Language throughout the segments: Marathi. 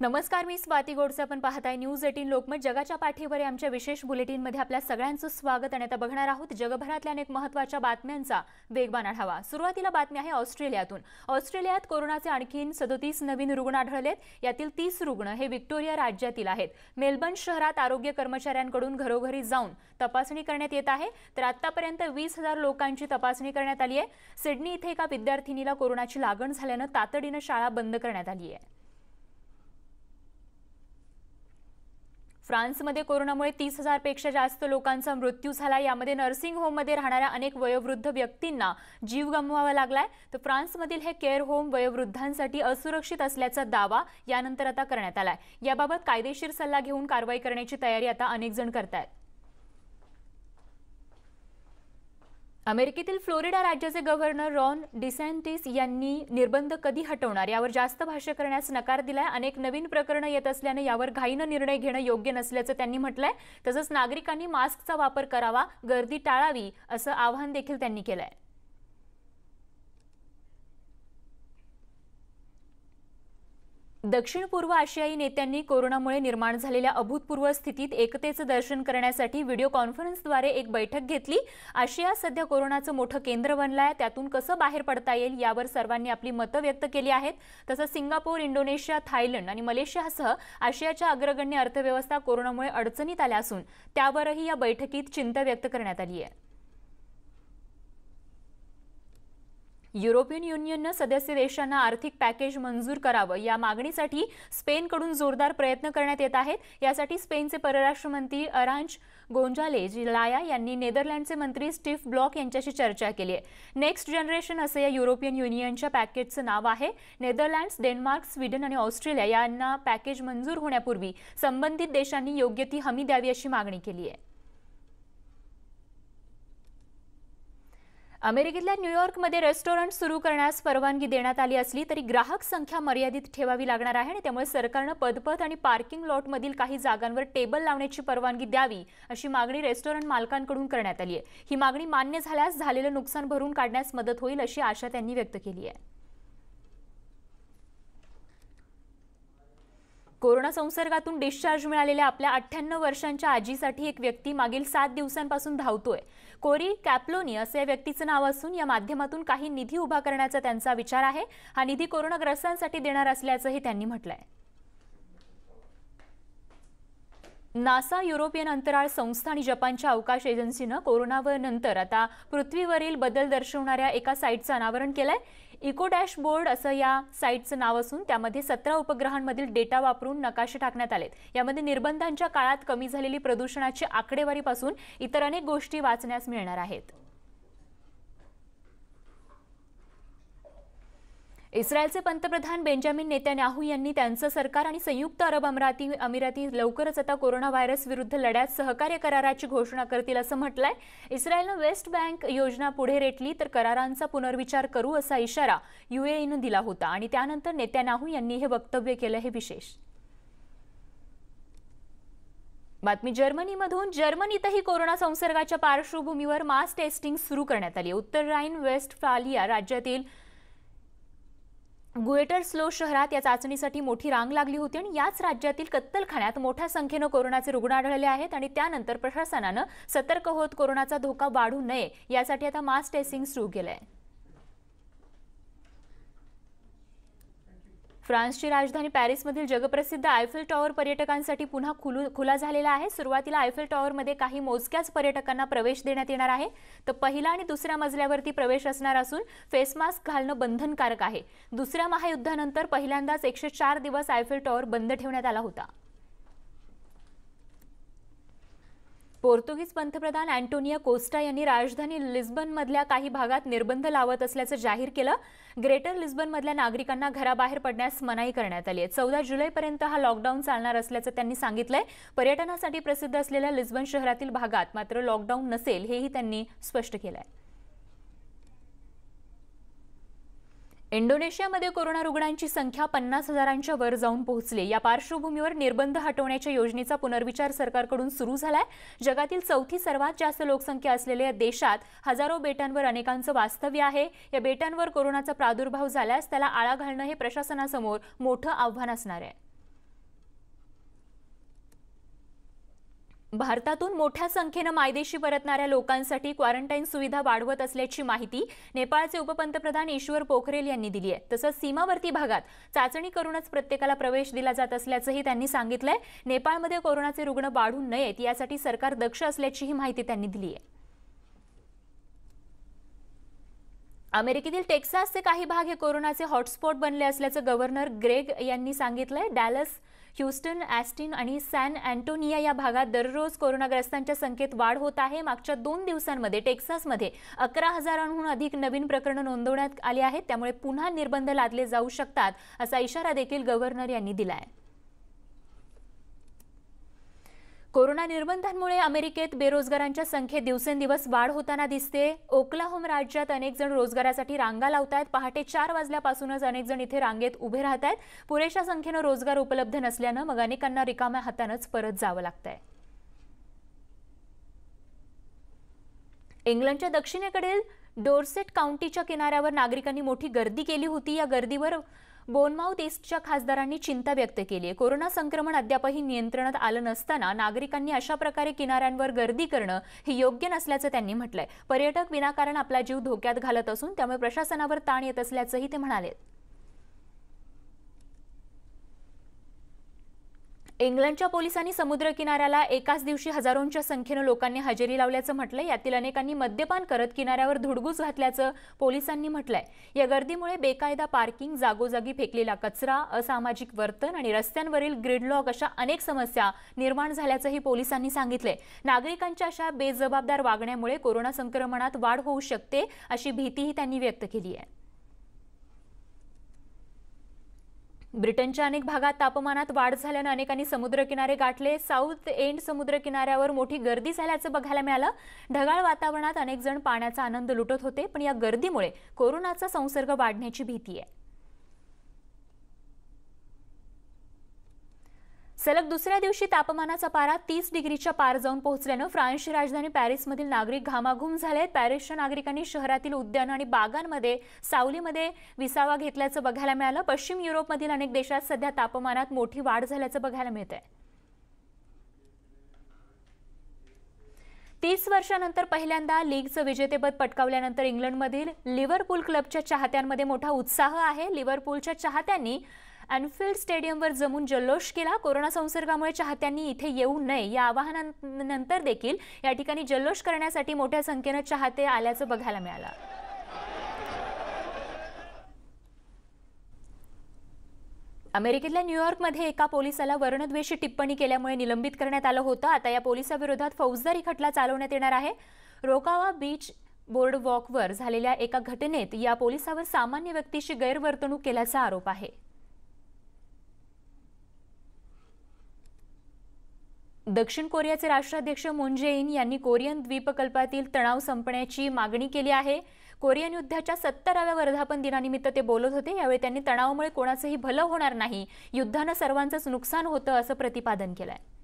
नमस्कार मी स्वाती गोडसे. आपण पाहताय न्यूज एटीन लोकमत. जगाच्या पाठीवर आमच्या विशेष बुलेटिनमध्ये आपल्या सगळ्यांचं स्वागत आणि आता बघणार आहोत जगभरातल्या अनेक महत्त्वाच्या बातम्यांचा वेगवान आढावा. सुरुवातीला बातमी आहे ऑस्ट्रेलियातून. ऑस्ट्रेलियात कोरोनाचे आणखीन सदोतीस नवीन रुग्ण आढळलेत. यातील तीस रुग्ण हे विक्टोरिया राज्यातील आहेत. मेलबर्न शहरात आरोग्य कर्मचाऱ्यांकडून घरोघरी जाऊन तपासणी करण्यात येत आहे. तर आतापर्यंत वीस हजार लोकांची तपासणी करण्यात आली आहे. सिडनी इथे एका विद्यार्थिनीला कोरोनाची लागण झाल्यानं तातडीनं शाळा बंद करण्यात आली आहे. फ्रान्समध्ये कोरोनामुळे तीस हजारपेक्षा जास्त लोकांचा मृत्यू झाला. यामध्ये नर्सिंग होममध्ये राहणाऱ्या अनेक वयोवृद्ध व्यक्तींना जीव गमवावा लागलाय. तर फ्रान्समधील हे केअर होम वयोवृद्धांसाठी असुरक्षित असल्याचा दावा यानंतर आता करण्यात आलाय. याबाबत कायदेशीर सल्ला घेऊन कारवाई करण्याची तयारी आता अनेक जण करतायत. अमेरिकेतील फ्लोरिडा राज्याचे गव्हर्नर रॉन डिसेंटिस यांनी निर्बंध कधी हटवणार? यावर जास्त भाष्य करण्यास नकार दिलाय. अनेक नवीन प्रकरणं येत असल्यानं यावर घाईनं निर्णय घेणं योग्य नसल्याचं त्यांनी म्हटलंय. तसंच नागरिकांनी मास्कचा वापर करावा गर्दी टाळावी असं आवाहन देखील त्यांनी केलंय. दक्षिण पूर्व आशियाई नेत्यांनी कोरोनामुळे निर्माण झालेल्या अभूतपूर्व स्थितीत एकतेचं दर्शन करण्यासाठी व्हिडिओ कॉन्फरन्सद्वारे एक बैठक घेतली. आशिया सध्या कोरोनाचं मोठं केंद्र बनलं आहे त्यातून कसं बाहेर पडता येईल यावर सर्वांनी आपली मतं व्यक्त केली आहेत. तसंच सिंगापूर इंडोनेशिया थायलंड आणि मलेशियासह आशियाच्या अग्रगण्य अर्थव्यवस्था कोरोनामुळे अडचणीत आल्या असून त्यावरही या बैठकीत चिंता व्यक्त करण्यात आली आहे. युरोपियन युनियननं सदस्य देशांना आर्थिक पॅकेज मंजूर करावं या मागणीसाठी स्पेनकडून जोरदार प्रयत्न करण्यात येत आहेत. यासाठी स्पेनचे परराष्ट्र मंत्री अरांज गोंजालेज लाया यांनी नेदरलँडचे मंत्री स्टीफ ब्लॉक यांच्याशी चर्चा केली आहे. नेक्स्ट जनरेशन असं या युरोपियन युनियनच्या पॅकेजचं नाव आहे. नेदरलँड्स डेन्मार्क स्वीडन आणि ऑस्ट्रेलिया यांना पॅकेज मंजूर होण्यापूर्वी संबंधित देशांनी योग्य ती हमी द्यावी अशी मागणी केली आहे. अमेरिकेतल्या न्यूयॉर्कमध्ये रेस्टॉरंट सुरू करण्यास परवानगी देण्यात आली असली तरी ग्राहक संख्या मर्यादित ठेवावी लागणार आहे आणि त्यामुळे सरकारनं पदपथ आणि पार्किंग लॉटमधील काही जागांवर टेबल लावण्याची परवानगी द्यावी अशी मागणी रेस्टॉरंट मालकांकडून करण्यात आली आहे. ही मागणी मान्य झाल्यास झालेलं नुकसान भरून काढण्यास मदत होईल अशी आशा त्यांनी व्यक्त केली आहे. कोरोना संसर्गातून डिस्चार्ज मिळालेल्या आपल्या अठ्ठ्याण्णव वर्षांच्या आजीसाठी एक व्यक्ती मागील सात दिवसांपासून धावतोय. कोरी कॅप्लोनी असं या व्यक्तीचं नाव असून या माध्यमातून काही निधी उभा करण्याचा त्यांचा विचार आहे. हा निधी कोरोनाग्रस्तांसाठी देणार असल्याचंही त्यांनी म्हटलंय. नासा युरोपियन अंतराळ संस्था आणि जपानच्या अवकाश एजन्सीनं कोरोनावर नंतर आता पृथ्वीवरील बदल दर्शवणाऱ्या एका साईटचं अनावरण केलंय. इको डॅशबोर्ड असं या साईटचं नाव असून त्यामध्ये सतरा उपग्रहांमधील डेटा वापरून नकाशे टाकण्यात आलेत. यामध्ये निर्बंधांच्या काळात कमी झालेली प्रदूषणाची आकडेवारीपासून इतर अनेक गोष्टी वाचण्यास मिळणार आहेत. इस्रायलचे पंतप्रधान बेंजामिन नेत्यान्याहू यांनी त्यांचं सरकार आणि संयुक्त अरब अमिराती अमिराती लवकरच आता कोरोना व्हायरस विरुद्ध लढ्यात सहकार्य कराराची घोषणा करतील असं म्हटलंय. इस्रायलनं वेस्ट बँक योजना पुढे रेटली तर करारांचा पुनर्विचार करू असा इशारा युएईनं दिला होता आणि त्यानंतर नेत्यान्याहू यांनी हे वक्तव्य केलं हे विशेष. बातमी जर्मनीमधून जर्मनीतही कोरोना संसर्गाच्या पार्श्वभूमीवर मास टेस्टिंग सुरू करण्यात आली उत्तर राईन वेस्ट फालिया राज्यातील गुएटर स्लो शहरात या चाचणीसाठी मोठी रांग लागली होती आणि याच राज्यातील कत्तलखान्यात मोठ्या संख्येनं कोरोनाचे रुग्ण आढळले आहेत आणि त्यानंतर प्रशासनानं सतर्क होत कोरोनाचा धोका वाढू नये यासाठी आता मास टेस्टिंग सुरू केलं आहे फ्रान्सची राजधानी पॅरिसमधील जगप्रसिद्ध आयफेल टॉवर पर्यटकांसाठी पुन्हा खुलू खुला झालेला आहे. सुरुवातीला आयफेल टॉवरमध्ये काही मोजक्याच पर्यटकांना प्रवेश देण्यात येणार आहे. तर पहिला आणि दुसऱ्या मजल्यावरती प्रवेश असणार असून फेस मास्क घालणं बंधनकारक आहे. दुसऱ्या महायुद्धानंतर पहिल्यांदाच एकशे चार दिवस आयफेल टॉवर बंद ठेवण्यात आला होता. पोर्तुगीज पंतप्रधान अँटोनिया कोस्टा यांनी राजधानी लिस्बनमधल्या काही भागात निर्बंध लावत असल्याचं जाहीर केलं. ग्रेटर लिस्बनमधल्या नागरिकांना घराबाहेर पडण्यास मनाई करण्यात आली आहे. चौदा जुलैपर्यंत हा लॉकडाऊन चालणार असल्याचं त्यांनी सांगितलंय. पर्यटनासाठी प्रसिद्ध असलेल्या लिस्बन शहरातील भागात मात्र लॉकडाऊन नसेल हेही त्यांनी स्पष्ट केलं आहे इंडोनेशियामध्ये कोरोना रुग्णांची संख्या पन्नास हजारांच्या वर जाऊन पोहोचली. या पार्श्वभूमीवर निर्बंध हटवण्याच्या योजनेचा पुनर्विचार सरकारकडून सुरू झालाय. जगातील चौथी सर्वात जास्त लोकसंख्या असलेल्या देशात हजारो बेटांवर अनेकांचं वास्तव्य आहे. या बेटांवर कोरोनाचा प्रादुर्भाव झाल्यास त्याला आळा घालणं हे प्रशासनासमोर मोठं आव्हान असणार आहे. भारतातून मोठ्या संख्येनं मायदेशी परतणाऱ्या लोकांसाठी क्वारंटाईन सुविधा वाढवत असल्याची माहिती नेपाळचे उपपंतप्रधान ईश्वर पोखरेल यांनी दिली आहे. तसंच सीमावर्ती भागात चाचणी करूनच प्रत्येकाला प्रवेश दिला जात असल्याचंही त्यांनी सांगितलंय. नेपाळमध्ये कोरोनाचे रुग्ण वाढू नयेत यासाठी सरकार दक्ष असल्याचीही माहिती त्यांनी दिली आहे. अमेरिकेतील टेक्सासचे काही भाग हे कोरोनाचे हॉटस्पॉट बनले असल्याचं गव्हर्नर ग्रेग यांनी सांगितलंय. डॅलस ह्युस्टन ॲस्टिन आणि सॅन अँटोनिया या भागात दररोज कोरोनाग्रस्तांच्या संख्येत वाढ होत आहे. मागच्या दोन दिवसांमध्ये टेक्सासमध्ये अकरा हजारांहून अधिक नवीन प्रकरणं नोंदवण्यात आली आहेत. त्यामुळे पुन्हा निर्बंध लादले जाऊ शकतात असा इशारा देखील गव्हर्नर यांनी दिला आहे कोरोना निर्बंधांमुळे अमेरिकेत बेरोजगारांच्या संख्येत दिवसेंदिवस वाढ होताना दिसते. ओक्लाहोम राज्यात अनेक जण रोजगारासाठी रांगा लावत आहेत पहाटे चार वाजल्यापासूनच अनेक जण इथे रांगेत उभे राहत आहेत पुरेशा संख्येनं रोजगार उपलब्ध नसल्यानं मग अनेकांना रिकाम्या हातानंच परत जावं लागतंय. इंग्लंडच्या दक्षिणेकडील डोरसेट काउंटीच्या किनाऱ्यावर नागरिकांनी मोठी गर्दी केली होती. या गर्दीवर बोनमाऊथ ईस्टच्या खासदारांनी चिंता व्यक्त केली आहे. कोरोना संक्रमण अद्यापही नियंत्रणात आलं नसताना नागरिकांनी अशा प्रकारे किनाऱ्यांवर गर्दी करणं हे योग्य नसल्याचं त्यांनी म्हटलंय. पर्यटक विनाकारण आपला जीव धोक्यात घालत असून त्यामुळे प्रशासनावर ताण येत असल्याचंही ते म्हणाले. इंग्लंडच्या पोलिसांनी समुद्र किनाऱ्याला एकाच दिवशी हजारोंच्या संख्येनं लोकांनी हजेरी लावल्याचं म्हटलंय. यातील अनेकांनी मद्यपान करत किनाऱ्यावर धुडगूस घातल्याचं पोलिसांनी म्हटलंय. या गर्दीमुळे बेकायदा पार्किंग जागोजागी फेकलेला कचरा असामाजिक वर्तन आणि रस्त्यांवरील ग्रिडलॉक अशा अनेक समस्या निर्माण झाल्याचंही पोलिसांनी सांगितलंय. नागरिकांच्या अशा बेजबाबदार वागण्यामुळे कोरोना संक्रमणात वाढ होऊ शकते अशी भीतीही त्यांनी व्यक्त केली आहे. ब्रिटनच्या अनेक भागात तापमानात वाढ झाल्यानं अनेकांनी समुद्रकिनारे गाठले. साऊथ एंड समुद्रकिनाऱ्यावर मोठी गर्दी झाल्याचं बघायला मिळालं. ढगाळ वातावरणात अनेक जण पाण्याचा आनंद लुटत होते पण या गर्दीमुळे कोरोनाचा संसर्ग वाढण्याची भीती आहे. सलग दुसऱ्या दिवशी तापमानाचा पारा तीस डिग्रीच्या पार जाऊन पोहोचल्यानं फ्रान्सची राजधानी पॅरिसमधील नागरिक घामाघूम झाले पॅरिसच्या नागरिकांनी शहरातील उद्यानं आणि बागांमध्ये सावलीमध्ये विसावा घेतल्याचं बघायला मिळालं. पश्चिम युरोपमधील अनेक देशात सध्या तापमानात मोठी वाढ झाल्याचं बघायला मिळत आहे तीस वर्षानंतर पहिल्यांदा लीगचं विजेतेपद पटकावल्यानंतर इंग्लंडमधील लिव्हरपूल क्लबच्या चाहत्यांमध्ये मोठा उत्साह आहे. लिव्हरपूलच्या चाहत्यांनी अॅनफिल्ड स्टेडियमवर जमून जल्लोष केला. कोरोना संसर्गामुळे चाहत्यांनी इथे येऊ नये. या आवाहनानंतर देखील या ठिकाणी जल्लोष करण्यासाठी मोठ्या संख्येनं चाहते आल्याचं बघायला मिळालं. अमेरिकेतल्या न्यूयॉर्कमध्ये एका पोलिसाला वर्णद्वेषी टिप्पणी केल्यामुळे निलंबित करण्यात आलं होतं. आता या पोलिसाविरोधात फौजदारी खटला चालवण्यात येणार आहे. रोकावा बीच बोर्ड वॉकवर झालेल्या एका घटनेत या पोलिसावर सामान्य व्यक्तीशी गैरवर्तणूक केल्याचा आरोप आहे. दक्षिण कोरियाचे राष्ट्राध्यक्ष मून जे इन यांनी कोरियन द्वीपकल्पातील तणाव संपण्याची मागणी केली आहे. कोरियन युद्धाच्या सत्तराव्या वर्धापन दिनानिमित्त ते बोलत होते. यावेळी त्यांनी तणावामुळे कोणाचंही भलं होणार नाही. युद्धानं सर्वांचंच नुकसान होतं असं प्रतिपादन केलं आहे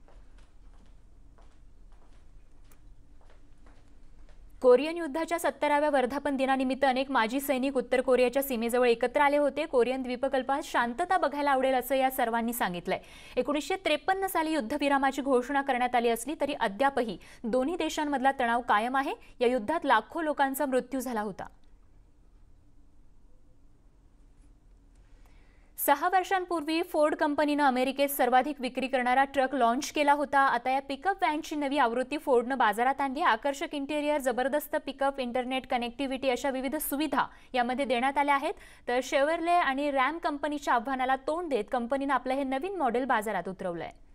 कोरियन युद्धाच्या सत्तराव्या वर्धापन दिनानिमित्त अनेक माजी सैनिक उत्तर कोरियाच्या सीमेजवळ एकत्र आले होते. कोरियन द्वीपकल्पात शांतता बघायला आवडेल असं या सर्वांनी सांगितलंय. एकोणीसशे त्रेपन्न साली युद्धविरामाची घोषणा करण्यात आली असली तरी अद्यापही दोन्ही देशांमधला तणाव कायम आहे. या युद्धात लाखो लोकांचा मृत्यू झाला होता. सहा वर्षांपूर्वी फोर्ड कंपनीनं अमेरिकेत सर्वाधिक विक्री करणारा ट्रक लॉन्च केला होता. आता या पिकअप व्हॅनची नवी आवृत्ती फोर्डनं बाजारात आणली आकर्षक इंटेरियर जबरदस्त पिकअप इंटरनेट कनेक्टिव्हिटी अशा विविध सुविधा यामध्ये देण्यात आल्या आहेत. तर शेवरले आणि रॅम कंपनीच्या आव्हानाला तोंड देत कंपनीनं आपलं हे नवीन मॉडेल बाजारात उतरवलं आहे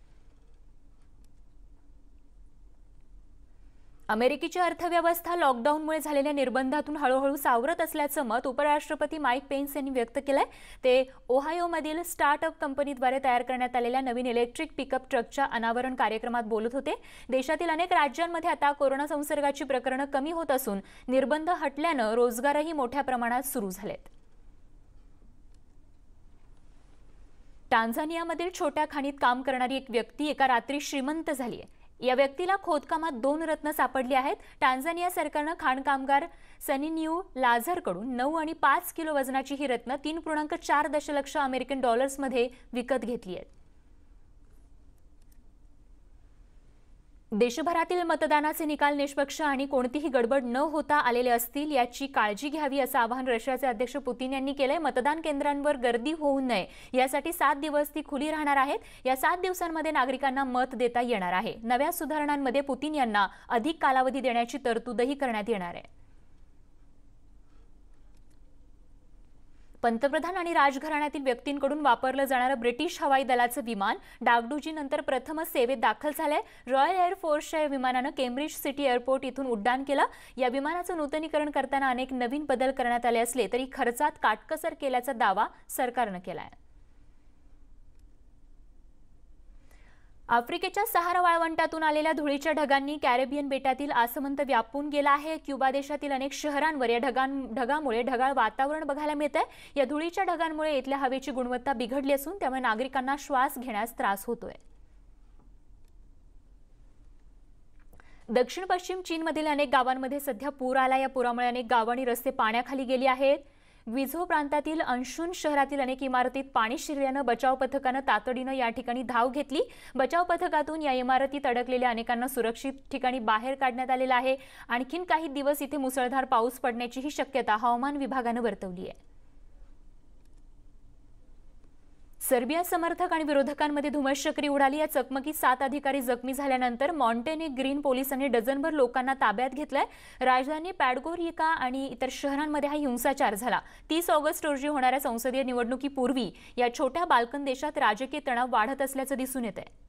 अमेरिकेची अर्थव्यवस्था लॉकडाऊनमुळे झालेल्या निर्बंधातून हळूहळू सावरत असल्याचं मत उपराष्ट्रपती माईक पेन्स यांनी व्यक्त केलंय. ते ओहायोमधील स्टार्टअप कंपनीद्वारे तयार करण्यात आलेल्या नवीन इलेक्ट्रिक पिकअप ट्रकच्या अनावरण कार्यक्रमात बोलत होते. देशातील अनेक राज्यांमध्ये आता कोरोना संसर्गाची प्रकरणं कमी होत असून निर्बंध हटल्यानं रोजगारही मोठ्या प्रमाणात सुरू झालेत. टांझानियामधील छोट्या खाणीत काम करणारी एक व्यक्ती एका रात्री श्रीमंत झाली आहे या व्यक्तीला खोदकामात दोन रत्न सापडली आहेत. टांझानिया सरकारनं खाण कामगार सनिन्यू लाझरकडून नऊ आणि पाच किलो वजनाची ही रत्न तीन पूर्णांक चार दशलक्ष अमेरिकन डॉलर्समध्ये विकत घेतली आहेत देशभरातील मतदानाचे निकाल निष्पक्ष आणि कोणतीही गडबड न होता आलेले असतील याची काळजी घ्यावी असं आवाहन रशियाचे अध्यक्ष पुतीन यांनी केलंय. मतदान केंद्रांवर गर्दी होऊ नये. यासाठी सात दिवस ती खुली राहणार आहेत. या सात दिवसांमध्ये नागरिकांना मत देता येणार आहे. नव्या सुधारणांमध्ये पुतीन यांना अधिक कालावधी देण्याची तरतूदही करण्यात येणार आहे. पंतप्रधान आणि राजघराण्यातील व्यक्तींकडून वापरलं जाणारं ब्रिटिश हवाई दलाचं विमान डागडुजीनंतर प्रथमच सेवेत दाखल झालंय. रॉयल एअरफोर्सच्या या विमानानं केम्ब्रिज सिटी एअरपोर्ट इथून उड्डाण केलं. या विमानाचं नूतनीकरण करताना अनेक नवीन बदल करण्यात आले असले तरी खर्चात काटकसर केल्याचा दावा सरकारनं केला आहे आफ्रिकेच्या सहारा वाळवंटातून आलेल्या धुळीच्या ढगांनी कॅरेबियन बेटातील आसमंत व्यापून गेला आहे. क्युबा देशातील अनेक शहरांवर या ढगां ढगामुळे ढगाळ वातावरण बघायला मिळत आहे या धुळीच्या ढगांमुळे इथल्या हवेची गुणवत्ता बिघडली असून त्यामुळे नागरिकांना श्वास घेण्यास त्रास होतोय. दक्षिण पश्चिम चीनमधील अनेक गावांमध्ये सध्या पूर आला या पुरामुळे अनेक गावं आणि रस्ते पाण्याखाली गेली आहेत. विझो प्रांतातील अंशून शहरातील अनेक इमारतीत पाणी शिरल्यानं बचाव पथकानं तातडीनं या ठिकाणी धाव घेतली. बचाव पथकातून या इमारतीत अडकलेल्या अनेकांना सुरक्षित ठिकाणी बाहेर काढण्यात आलेलं आहे. आणखीन काही दिवस इथे मुसळधार पाऊस पडण्याचीही शक्यता हवामान विभागानं वर्तवली आहे. सर्बिया समर्थक आणि विरोधकांमध्ये धुमशक्री उडाली. या चकमकीत सात अधिकारी जखमी झाल्यानंतर मॉन्टेने ग्रीन पोलिसांनी डझनभर लोकांना ताब्यात घेतलंय. राजधानी पॅडगोरिका आणि इतर शहरांमध्ये हा हिंसाचार झाला. तीस ऑगस्ट रोजी होणाऱ्या संसदीय निवडणुकीपूर्वी या छोट्या बाल्कन देशात राजकीय तणाव वाढत असल्याचं दिसून येत आहे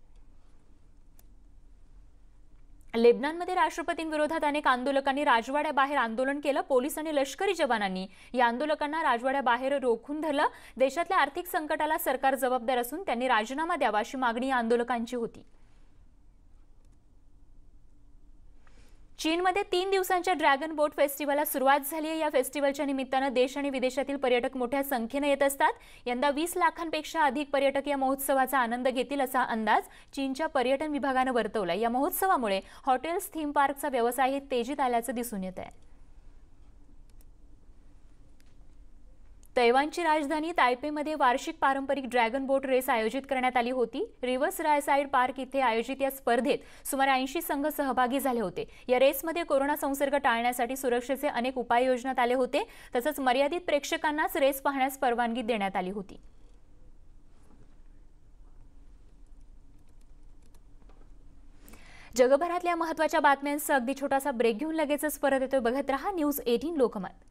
लेबनानमध्ये राष्ट्रपतींविरोधात अनेक आंदोलकांनी राजवाड्याबाहेर आंदोलन केलं. पोलीस आणि लष्करी जवानांनी या आंदोलकांना राजवाड्याबाहेर रोखून धरलं. देशातल्या आर्थिक संकटाला सरकार जबाबदार असून त्यांनी राजीनामा द्यावा अशी मागणी या आंदोलकांची होती. चीनमध्ये तीन दिवसांच्या ड्रॅगन बोट फेस्टिवलला सुरुवात झाली आहे. या फेस्टिवलच्या निमित्तानं देश आणि विदेशातील पर्यटक मोठ्या संख्येनं येत असतात. यंदा वीस लाखांपेक्षा अधिक पर्यटक या महोत्सवाचा आनंद घेतील असा अंदाज चीनच्या पर्यटन विभागानं वर्तवला या महोत्सवामुळे हॉटेल्स थीम पार्कचा व्यवसाय हे तेजीत आल्याचं दिसून येत आहे तैवानची राजधानी तायपेमध्ये वार्षिक पारंपरिक ड्रॅगन बोट रेस आयोजित करण्यात आली होती. रिव्हर्स रायसाईड पार्क इथे आयोजित या स्पर्धेत सुमारे ऐंशी संघ सहभागी झाले होते. या रेसमध्ये कोरोना संसर्ग टाळण्यासाठी सुरक्षेचे अनेक उपाय योजण्यात आले होते. तसंच मर्यादित प्रेक्षकांनाच रेस पाहण्यास परवानगी देण्यात आली होती. जगभरातल्या महत्त्वाच्या बातम्यांचा अगदी छोटासा ब्रेक घेऊन लगेचच परत येतोय. बघत रहा न्यूज एटीन लोकमत.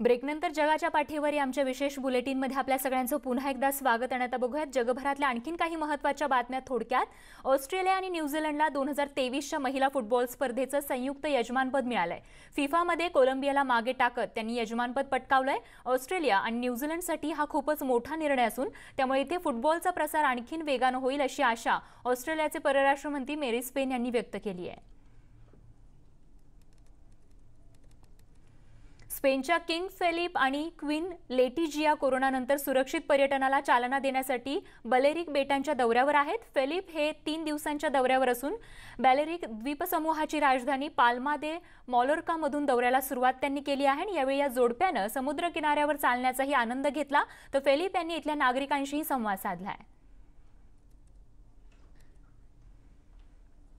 ब्रेकनंतर जगाच्या पाठीवर आमच्या विशेष बुलेटिनमध्ये आपल्या सगळ्यांचं पुन्हा एकदा स्वागत आणि आता बघूयात जगभरातल्या आणखीन काही महत्त्वाच्या बातम्या थोडक्यात. ऑस्ट्रेलिया आणि न्यूझीलंडला दोन हजार तेवीसच्या महिला फुटबॉल स्पर्धेचं संयुक्त यजमानपद मिळालंय. फिफामध्ये कोलंबियाला मागे टाकत त्यांनी यजमानपद पटकावलंय. ऑस्ट्रेलिया आणि न्यूझीलंडसाठी हा खूपच मोठा निर्णय असून त्यामुळे इथे फुटबॉलचा प्रसार आणखीन वेगानं होईल अशी आशा ऑस्ट्रेलियाचे परराष्ट्र मंत्री मेरी स्पेन यांनी व्यक्त केली आहे. स्पेनच्या किंग फेलिप आणि क्वीन लेटिजिया कोरोनानंतर सुरक्षित पर्यटनाला चालना देण्यासाठी बलेरिक बेटांच्या दौऱ्यावर आहेत. फेलिप हे तीन दिवसांच्या दौऱ्यावर असून बॅलेरिक द्वीपसमूहाची राजधानी पाल्मा दे मॉलोर्कामधून दौऱ्याला सुरुवात त्यांनी केली आहे आणि यावेळी या जोडप्यानं समुद्र किनाऱ्यावर चालण्याचाही आनंद घेतला. तर फेलिप यांनी इथल्या नागरिकांशीही संवाद साधला आहे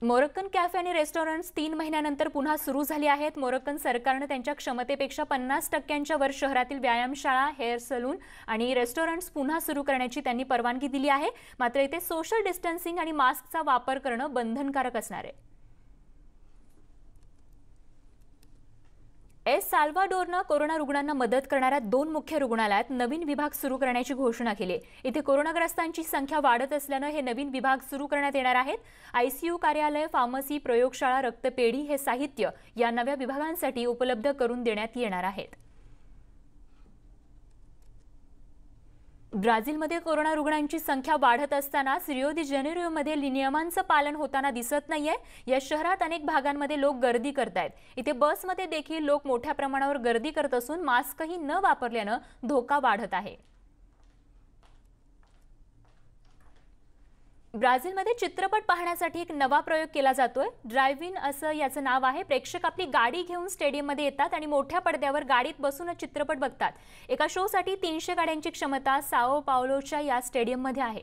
मोरक्कन कॅफे आणि रेस्टॉरंट्स तीन महिन्यानंतर पुन्हा सुरू झाली आहेत. मोरक्कन सरकारनं त्यांच्या क्षमतेपेक्षा पन्नास टक्क्यांच्या वर शहरातील व्यायामशाळा हेअर सलून आणि रेस्टॉरंट्स पुन्हा सुरू करण्याची त्यांनी परवानगी दिली आहे. मात्र इथे सोशल डिस्टन्सिंग आणि मास्कचा वापर करणं बंधनकारक असणार आहे. एस साल्वाडोरनं कोरोना रुग्णांना मदत करणाऱ्या दोन मुख्य रुग्णालयात नवीन विभाग सुरू करण्याची घोषणा केली. इथे कोरोनाग्रस्तांची संख्या वाढत असल्यानं हे नवीन विभाग सुरू करण्यात येणार आहेत. आयसीयू कार्यालय फार्मसी प्रयोगशाळा रक्तपेढी हे साहित्य या नव्या विभागांसाठी उपलब्ध करून देण्यात येणार आहेत. ब्राझीलमध्ये कोरोना रुग्णांची संख्या वाढत असतानाच रिओ दि जेनेरिओमध्ये नियमांचं पालन होताना दिसत नाहीये. या शहरात अनेक भागांमध्ये लोक गर्दी करतायत. इथे बसमध्ये देखील लोक मोठ्या प्रमाणावर गर्दी करत असून मास्कही न वापरल्यानं धोका वाढत आहे. ब्राझीलमध्ये चित्रपट पाहण्यासाठी एक नवा प्रयोग केला जातोय. ड्राईव्ह इन असं याचं नाव आहे. प्रेक्षक आपली गाडी घेऊन स्टेडियममध्ये येतात आणि मोठ्या पडद्यावर गाडीत बसूनच चित्रपट बघतात. एका शोसाठी तीनशे गाड्यांची क्षमता साओ पावलोच्या या स्टेडियममध्ये आहे.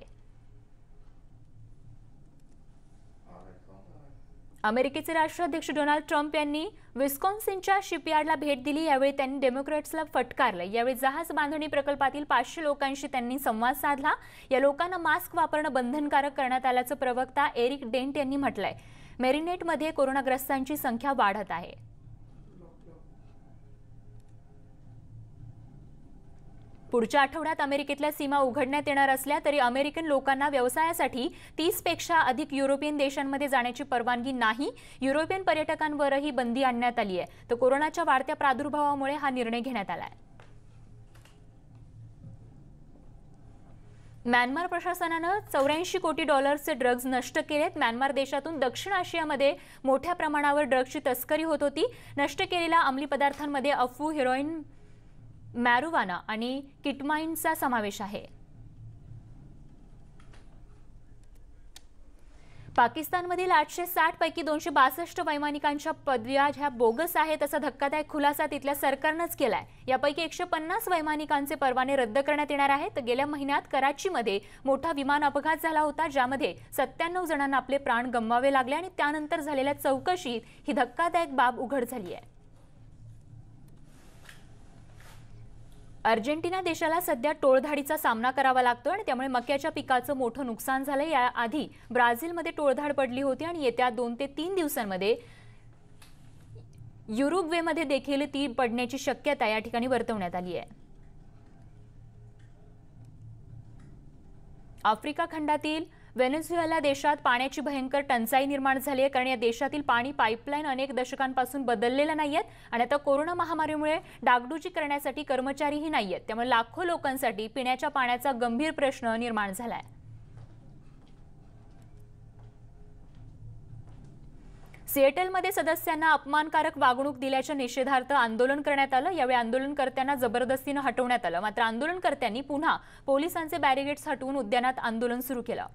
अमेरिकेचे राष्ट्राध्यक्ष डोनाल्ड ट्रम्प यांनी विस्कॉन्सिनच्या शिपयार्डला भेट दिली. यावेळी त्यांनी डेमोक्रॅट्सला फटकारलं. यावेळी जहाज बांधणी प्रकल्पातील पाचशे लोकांशी त्यांनी संवाद साधला. या लोकांना मास्क वापरणं बंधनकारक करण्यात आल्याचं प्रवक्ता एरिक डेंट यांनी म्हटलंय. मेरिनेटमध्ये कोरोनाग्रस्तांची संख्या वाढत आहे. पुढच्या आठवड्यात अमेरिकेतल्या सीमा उघडण्यात येणार असल्या तरी अमेरिकन लोकांना व्यवसायासाठी तीसपेक्षा अधिक युरोपियन देशांमध्ये जाण्याची परवानगी नाही. युरोपियन पर्यटकांवरही बंदी आणण्यात आली आहे. तर कोरोनाच्या वाढत्या प्रादुर्भावामुळे हा निर्णय घेण्यात आला आहे म्यानमार प्रशासनानं चौऱ्याऐंशी कोटी डॉलर्सचे ड्रग्ज नष्ट केलेत. म्यानमार देशातून दक्षिण आशियामध्ये मोठ्या प्रमाणावर ड्रग्जची तस्करी होत होती. नष्ट केलेल्या अंमली पदार्थांमध्ये अफू हिरोईन मॅरुवाना आणि किटमाइनचा समावेश आहे. पाकिस्तानमधील आठशे साठ पैकी दोनशे बासष्ट वैमानिकांच्या पदव्या ह्या बोगस आहेत असा धक्कादायक खुलासा तिथल्या सरकारनंच केलाय. यापैकी एकशे पन्नास वैमानिकांचे परवाने रद्द करण्यात येणार आहेत. गेल्या महिन्यात कराचीमध्ये मोठा विमान अपघात झाला होता ज्यामध्ये सत्त्याण्णव जणांना आपले प्राण गमवावे लागले आणि त्यानंतर झालेल्या चौकशीत ही धक्कादायक बाब उघड झाली आहे अर्जेंटिना देशाला सध्या टोळधाडीचा सामना करावा लागतो आणि त्यामुळे मक्याच्या पिकाचं मोठं नुकसान झालं याआधी ब्राझीलमध्ये टोळधाड पडली होती आणि येत्या दोन ते तीन दिवसांमध्ये युरुग्वेमध्ये देखील ती पडण्याची शक्यता या ठिकाणी वर्तवण्यात आली आहे. आफ्रिका खंडातील व्हेनेझुएला देशात पाण्याची भयंकर टंचाई निर्माण झाली आहे कारण या देशातील पाणी पाईपलाईन अनेक दशकांपासून बदललेल्या नाही आहेत आणि आता कोरोना महामारीमुळे डागडुजी करण्यासाठी कर्मचारीही नाही आहेत. त्यामुळे लाखो लोकांसाठी पिण्याच्या पाण्याचा गंभीर प्रश्न निर्माण झाला आहे सिएटलमध्ये सदस्यांना अपमानकारक वागणूक दिल्याच्या निषेधार्थ आंदोलन करण्यात आलं. यावेळी आंदोलनकर्त्यांना जबरदस्तीनं हटवण्यात आलं. मात्र आंदोलनकर्त्यांनी पुन्हा पोलिसांचे बॅरिगेट्स हटवून उद्यानात आंदोलन सुरू केलं.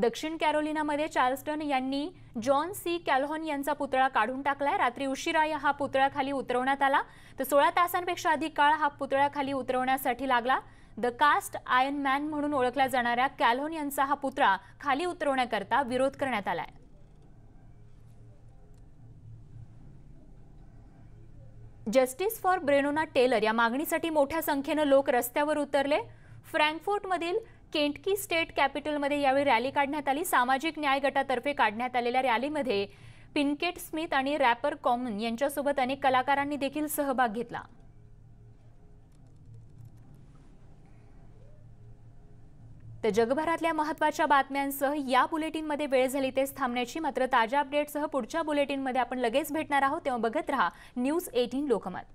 दक्षिण कॅरोलिनामध्ये चार्ल्स्टन यांनी जॉन सी. कॅलहॉन यांचा पुतळा काढून टाकलाय रात्री उशिरा हा पुतळा खाली उतरवण्यात आला. तर सोळा तासांपेक्षा अधिक काळ हा पुतळा खाली उतरवण्यासाठी लागला. द कास्ट आयन मॅन म्हणून ओळखल्या जाणाऱ्या कॅलहॉन यांचा हा पुतळा खाली उतरवण्याकरता विरोध करण्यात आलाय. जस्टिस फॉर ब्रेनोना टेलर या मागणीसाठी मोठ्या संख्येनं लोक रस्त्यावर उतरले. फ्रँकफोर्टमधील केंटकी स्टेट कॅपिटलमध्ये यावेळी रॅली काढण्यात आली. सामाजिक न्याय गटातर्फे काढण्यात आलेल्या रॅलीमध्ये पिनकेट स्मिथ आणि रॅपर कॉमन यांच्यासोबत अनेक कलाकारांनी देखील सहभाग घेतला. तर जगभरातल्या महत्त्वाच्या बातम्यांसह या बुलेटिनमध्ये वेळ झाली तेच थांबण्याची. मात्र ताज्या अपडेटसह पुढच्या बुलेटिनमध्ये आपण लगेच भेटणार आहोत. तेव्हा बघत रहा न्यूज एटीन लोकमत.